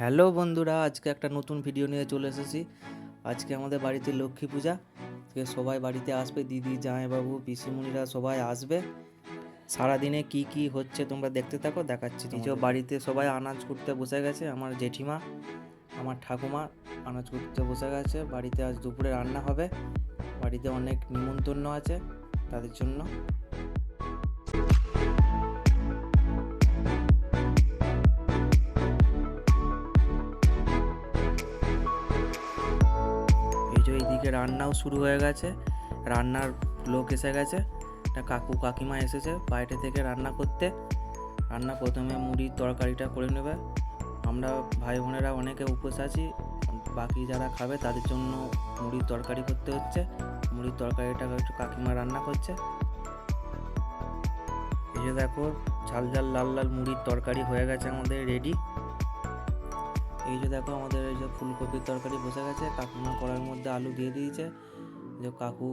Hello বন্ধুরা আজকে একটা নতুন ভিডিও নিয়ে চলে এসেছি। আজকে আমাদের বাড়িতে লক্ষ্মী পূজা। সবাই বাড়িতে আসবে দিদি জামাইবাবু পিসিমণিরা সবাই আসবে। সারাদিনে কি কি হচ্ছে তোমরা দেখতে থাকো দেখাচ্ছি। নিজেও বাড়িতে সবাই আনাজ করতে বসে গেছে। আমার জেঠিমা আমার ঠাকুমা আনাজ করতে বসে গেছে। বাড়িতে আজ দুপুরে রান্না হবে। বাড়িতে অনেক নিমন্ত্রণ আছে তাদের জন্য। এই রান্নাও শুরু হয়ে গেছে, রান্নার লোক এসে গেছে একটা কাকু কাকিমা এসেছে বাইরে থেকে রান্না করতে। রান্না প্রথমে মুড়ির তরকারিটা করে নেবে। আমরা ভাই বোনেরা অনেকে উপোস আছি, বাকি যারা খাবে তাদের জন্য মুড়ির তরকারি করতে হচ্ছে। মুড়ির তরকারিটা একটু কাকিমা রান্না করছে। এই যে দেখো, ঝাল ঝাল লাল লাল মুড়ির তরকারি হয়ে গেছে আমাদের রেডি। এই যে দেখো আমাদের এই যে ফুলকপির তরকারি বসে গেছে, কাকিমা কড়ার মধ্যে আলু দিয়ে দিয়েছে। যে কাকু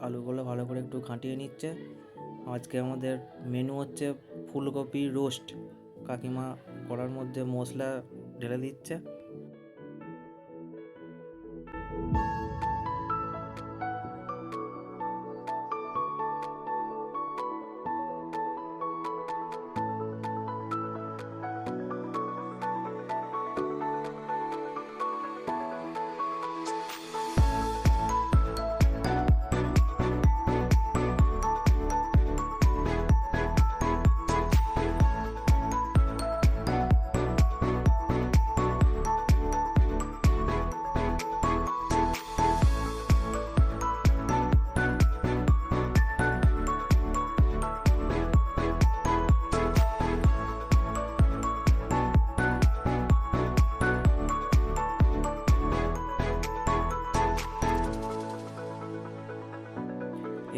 আলুগুলো ভালো করে একটু ঘাঁটিয়ে নিচ্ছে। আজকে আমাদের মেনু হচ্ছে ফুলকপি রোস্ট কাকিমা কড়ার মধ্যে মশলা ঢেলে দিচ্ছে।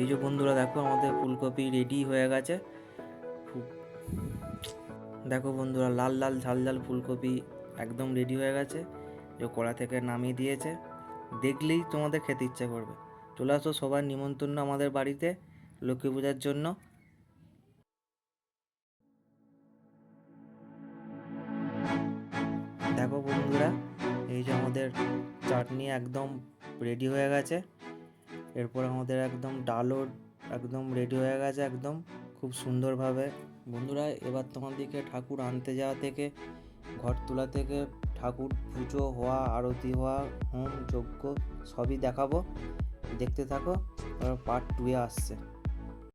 এই যে বন্ধুরা, দেখো আমাদের ফুলকপি রেডি হয়ে গেছে। দেখো বন্ধুরা, লাল লাল ঝাল ঝাল ফুলকপি একদম রেডি হয়ে গেছে। যে কড়া থেকে নামিয়ে দিয়েছে। দেখলেই তোমাদের খেতে ইচ্ছে করবে। চলে আসো সবার নিমন্ত্রণ আমাদের বাড়িতে লক্ষ্মী পূজার জন্য। দেখো বন্ধুরা, এই যে আমাদের চাটনি একদম রেডি হয়ে গেছে। এরপর আমাদের একদম ডালও একদম রেডি হয়ে গেছে একদম, খুব সুন্দরভাবে। বন্ধুরা, এবার তোমাদেরকে ঠাকুর আনতে যাওয়া থেকে, ঘর তোলা থেকে ঠাকুর পুজো হওয়া, আরতি হওয়া, হোম, যজ্ঞ সবই দেখাবো। দেখতে থাকো পার্ট টুয়ে আসছে।